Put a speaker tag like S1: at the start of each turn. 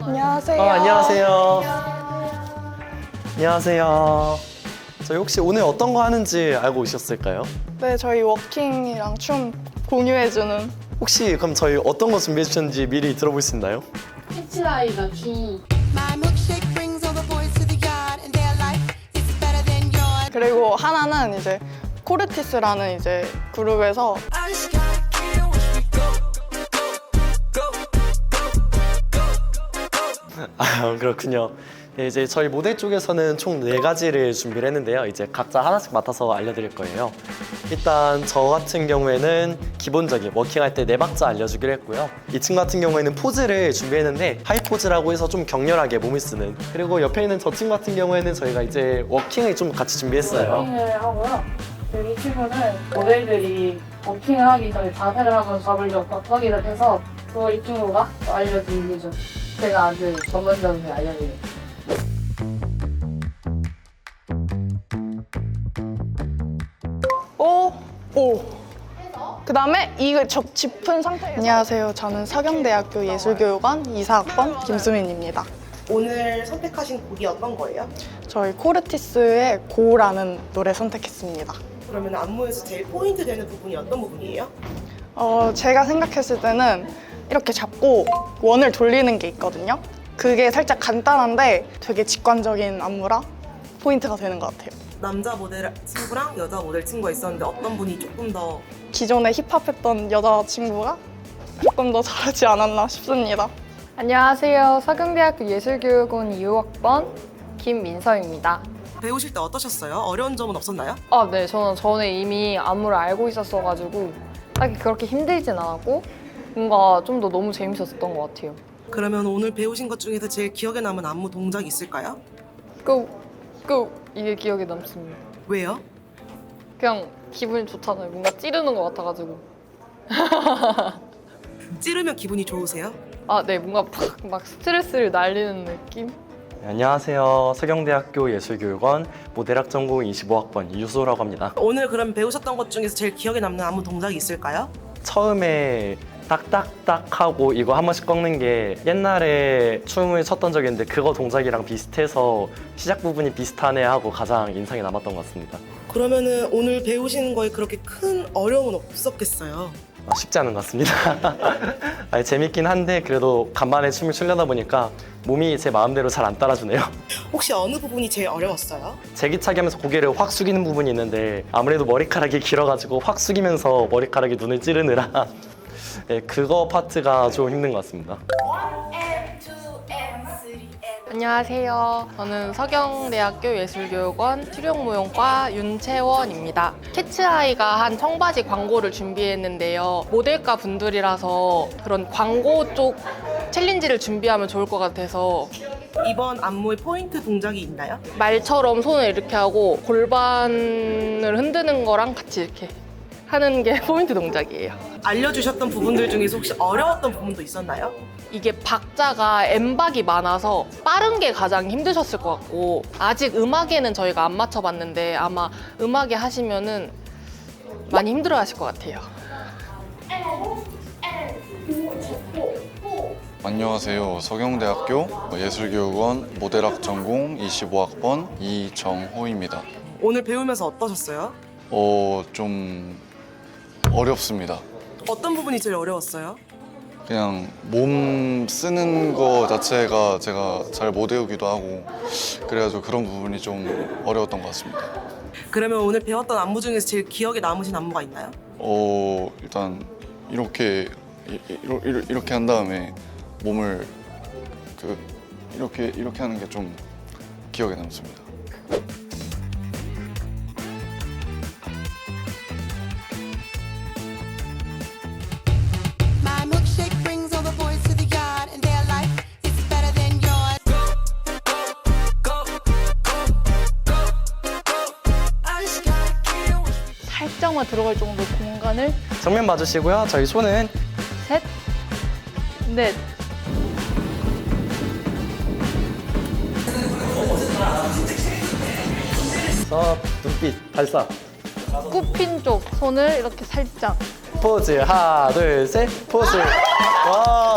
S1: 안녕하세요.
S2: 아, 안녕하세요. 안녕하세요. 저희 혹시 오늘 어떤 거 하는지 알고 오셨을까요?
S1: 네, 저희 워킹이랑 춤 공유해주는
S2: 혹시 그럼 저희 어떤 거 준비해 주셨는지 미리 들어볼 수 있나요?
S3: 캐치아이가 주
S4: My milkshake brings all the boys to the yard, and their life is better than yours.
S1: 그리고 하나는 이제 코르티스라는 이제 그룹에서
S2: 아, 그렇군요. 네, 이제 저희 모델 쪽에서는 총 네 가지를 준비를 했는데요. 이제 각자 하나씩 맡아서 알려드릴 거예요. 일단 저 같은 경우에는 기본적인 워킹할 때 네 박자 알려주기로 했고요. 이 친구 같은 경우에는 포즈를 준비했는데 하이 포즈라고 해서 좀 격렬하게 몸을 쓰는 그리고 옆에 있는 저 친구 같은 경우에는 저희가 이제 워킹을 좀 같이 준비했어요.
S3: 워킹을 하고요. 그리고 이 친구는 모델들이 워킹을 하기 전에 자세를 한번 잡으려고 확인을 해서 그걸 이 친구가 또 알려드리죠. 제가 아주 전문적으로 알려드릴게요.
S1: 오, 오. 그 다음에 이거 접 짚은 상태. 안녕하세요. 저는 서경대학교 예술교육원 2사학번 김수민입니다.
S5: 오늘 선택하신 곡이 어떤 거예요?
S1: 저희 코르티스의 고라는 노래 선택했습니다.
S5: 그러면 안무에서 제일 포인트 되는 부분이 어떤 부분이에요?
S1: 어, 제가 생각했을 때는 이렇게 잡고 원을 돌리는 게 있거든요. 그게 살짝 간단한데 되게 직관적인 안무라 포인트가 되는 것 같아요.
S5: 남자 모델 친구랑 여자 모델 친구가 있었는데 어떤 분이 조금 더
S1: 기존에 힙합했던 여자친구가 조금 더 잘하지 않았나 싶습니다.
S6: 안녕하세요. 서경대학교 예술교육원 2호학번 김민서입니다.
S5: 배우실 때 어떠셨어요? 어려운 점은 없었나요?
S6: 아, 네. 저는 전에 이미 안무를 알고 있었어가지고 딱히 그렇게 힘들진 않았고 뭔가 좀 더 너무 재밌었던 것 같아요.
S5: 그러면 오늘 배우신 것 중에서 제일 기억에 남은 안무 동작이 있을까요?
S6: 고! 고! 이게 기억에 남습니다.
S5: 왜요?
S6: 그냥 기분이 좋잖아요. 뭔가 찌르는 것 같아가지고.
S5: 찌르면 기분이 좋으세요?
S6: 아, 네. 뭔가 팍 막 스트레스를 날리는 느낌?
S2: 네, 안녕하세요. 서경대학교 예술교육원 모델학 전공 25학번 이유소라고 합니다.
S5: 오늘 그럼 배우셨던 것 중에서 제일 기억에 남는 안무 동작이 있을까요?
S2: 처음에 딱딱딱 하고 이거 한 번씩 꺾는 게 옛날에 춤을 췄던 적이 있는데 그거 동작이랑 비슷해서 시작 부분이 비슷하네 하고 가장 인상이 남았던 것 같습니다.
S5: 그러면은 오늘 배우시는 거에 그렇게 큰 어려움은 없었겠어요.
S2: 아, 쉽지 않은 것 같습니다. 아니, 재밌긴 한데 그래도 간만에 춤을 추려다 보니까 몸이 제 마음대로 잘 안 따라주네요.
S5: 혹시 어느 부분이 제일 어려웠어요?
S2: 제기차기 하면서 고개를 확 숙이는 부분이 있는데 아무래도 머리카락이 길어가지고 확 숙이면서 머리카락이 눈을 찌르느라 네, 그거 파트가 좀 힘든 것 같습니다.
S7: 안녕하세요. 저는 서경대학교 예술교육원 트력무용과 윤채원입니다. 캐치아이가 한 청바지 광고를 준비했는데요. 모델가 분들이라서 그런 광고 쪽 챌린지를 준비하면 좋을 것 같아서
S5: 이번 안무의 포인트 동작이 있나요?
S7: 말처럼 손을 이렇게 하고 골반을 흔드는 거랑 같이 이렇게 하는 게 포인트 동작이에요.
S5: 알려주셨던 부분들 중에서 혹시 어려웠던 부분도 있었나요?
S7: 이게 박자가 엠박이 많아서 빠른 게 가장 힘드셨을 것 같고 아직 음악에는 저희가 안 맞춰봤는데 아마 음악에 하시면은 많이 힘들어하실 것 같아요.
S8: 안녕하세요. 서경대학교 예술교육원 모델학 전공 25학번 이정호입니다.
S5: 오늘 배우면서 어떠셨어요?
S8: 어, 좀 어렵습니다.
S5: 어떤 부분이 제일 어려웠어요?
S8: 그냥 몸 쓰는 거 자체가 제가 잘 못 외우기도 하고 그래가지고 그런 부분이 좀 어려웠던 것 같습니다.
S5: 그러면 오늘 배웠던 안무 중에서 제일 기억에 남으신 안무가 있나요?
S8: 어, 일단 이렇게 이- 이- 이렇게, 이렇게 한 다음에 몸을 그 이렇게 이렇게 하는 게 좀 기억에 남습니다.
S6: 들어갈 정도 공간을
S2: 정면 봐주시고요. 저희 손은
S6: 셋, 넷.
S2: 서 눈빛 발사.
S6: 굽힌 쪽 손을 이렇게 살짝.
S2: 포즈. 하나 둘 셋. 포즈. 와